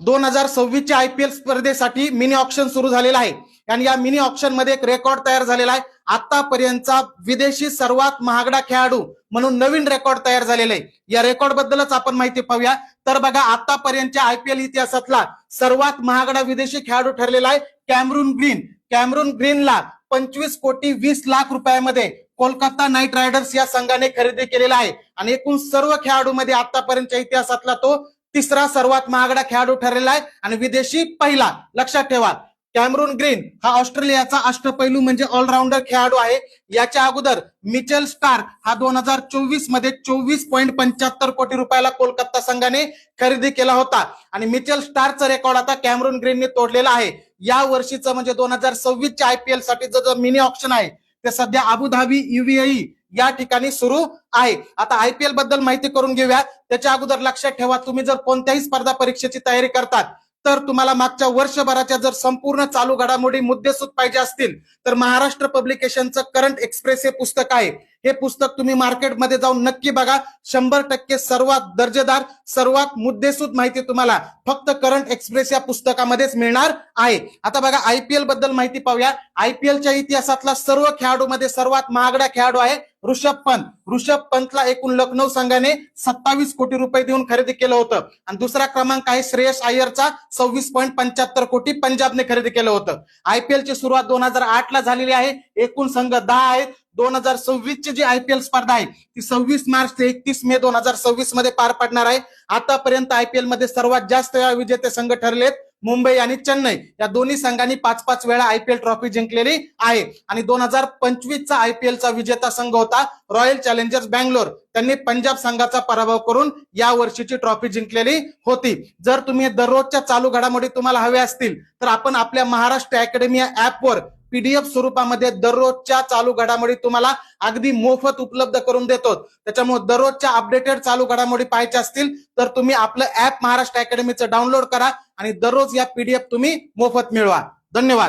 दोन हजार सव्वीसच्या आय पी एल स्पर्धेसाठी मिनी ऑप्शन सुरू झालेला आहे. आणि या मिनी ऑप्शनमध्ये एक रेकॉर्ड तयार झालेला आहे. आतापर्यंतचा विदेशी सर्वात महागडा खेळाडू म्हणून नवीन रेकॉर्ड तयार झालेला आहे. या रेकॉर्ड बद्दलच आपण माहिती पाहूया. तर बघा आतापर्यंतच्या आय पी एल इतिहासातला सर्वात महागडा विदेशी खेळाडू ठरलेला आहे कॅमरून ग्रीन. कॅमरून ग्रीनला पंचवीस कोटी वीस लाख रुपयामध्ये कोलकाता नाईट रायडर्स या संघाने खरेदी केलेला आहे. आणि एकूण सर्व खेळाडूमध्ये आतापर्यंतच्या इतिहासातला तो तिसरा सर्वात महागडा खेळाडू ठरलेला आहे आणि विदेशी पहिला. लक्षात ठेवा. कॅमरून ग्रीन हा ऑस्ट्रेलियाचा अष्टपैलू म्हणजे ऑलराऊंडर खेळाडू आहे. याच्या अगोदर मिचेल स्टार हा दोन हजार चोवीसमध्ये चोवीस पॉईंट पंच्याहत्तर कोटी रुपयाला कोलकाता संघाने खरेदी केला होता. आणि मिचेल स्टारचा रेकॉर्ड आता कॅमरून ग्रीनने तोडलेला आहे. या वर्षीचं म्हणजे दोन हजार सव्वीसच्या आयपीएलसाठी जो मिनी ऑप्शन आहे ते सध्या अबुधाबी युव्हीआई या ठिकाणी सुरू आहे. आता आयपीएलबद्दल माहिती करून घेऊया. त्याच्या अगोदर लक्षात ठेवा तुम्ही जर कोणत्याही स्पर्धा परीक्षेची तयारी करतात तर तुम्हाला मागच्या वर्षभराच्या जर संपूर्ण चालू घडामोडी मुद्देसूद पाहिजे असतील तर महाराष्ट्र पब्लिकेशनचं करंट एक्सप्रेस हे पुस्तक आहे. हे पुस्तक तुम्ही मार्केटमध्ये जाऊन नक्की बघा. शंभर टक्के सर्वात दर्जेदार सर्वात मुद्देसूद माहिती तुम्हाला फक्त करंट एक्सप्रेस या पुस्तकामध्येच मिळणार आहे. आता बघा आयपीएलबद्दल माहिती पाहूया. आयपीएलच्या इतिहासातला सर्व खेळाडूमध्ये सर्वात महागडा खेळाडू आहे ऋषभ पंत. ऋषभ पंतला एकूण लखनौ संघाने सत्तावीस कोटी रुपये देऊन खरेदी केलं होतं. आणि दुसरा क्रमांक आहे श्रेयस अय्यरचा. सव्वीस पॉईंट पंच्याहत्तर कोटी पंजाबने खरेदी केलं होतं. आयपीएल ची सुरुवात दोन हजार आठ ला झालेली आहे. एकूण संघ दहा आहेत. दोन हजार सव्वीस ची जी आयपीएल स्पर्धा आहे ती सव्वीस मार्च ते एकतीस मे दोन हजार सव्वीसमध्ये पार पडणार आहे. आतापर्यंत आयपीएलमध्ये सर्वात जास्त वेळा विजेते संघ ठरलेत. मुंबई आणि चेन्नई या दोन्ही संघांनी पाच पाच वेळा आयपीएल ट्रॉफी जिंकलेली आहे. आणि दोन हजार पंचवीसचा आयपीएलचा विजेता संघ होता रॉयल चॅलेंजर्स बँगलोर त्यांनी पंजाब संघाचा पराभव करून या वर्षीची ट्रॉफी जिंकलेली होती. जर तुम्ही दररोजच्या चालू घडामोडी तुम्हाला हव्या असतील तर आपण आपल्या महाराष्ट्र अकॅडमी या ऍपवर पीडीएफ स्वरूपामध्ये दररोजच्या चालू घडामोडी तुम्हाला अगदी मोफत उपलब्ध करून देतो. त्याच्यामुळे दररोजच्या अपडेटेड चालू घडामोडी पाहायच्या असतील तर तुम्ही आपलं ऍप महाराष्ट्र अकॅडमीचं डाउनलोड करा आणि दररोज या पीडीएफ तुम्ही मोफत मिळवा. धन्यवाद.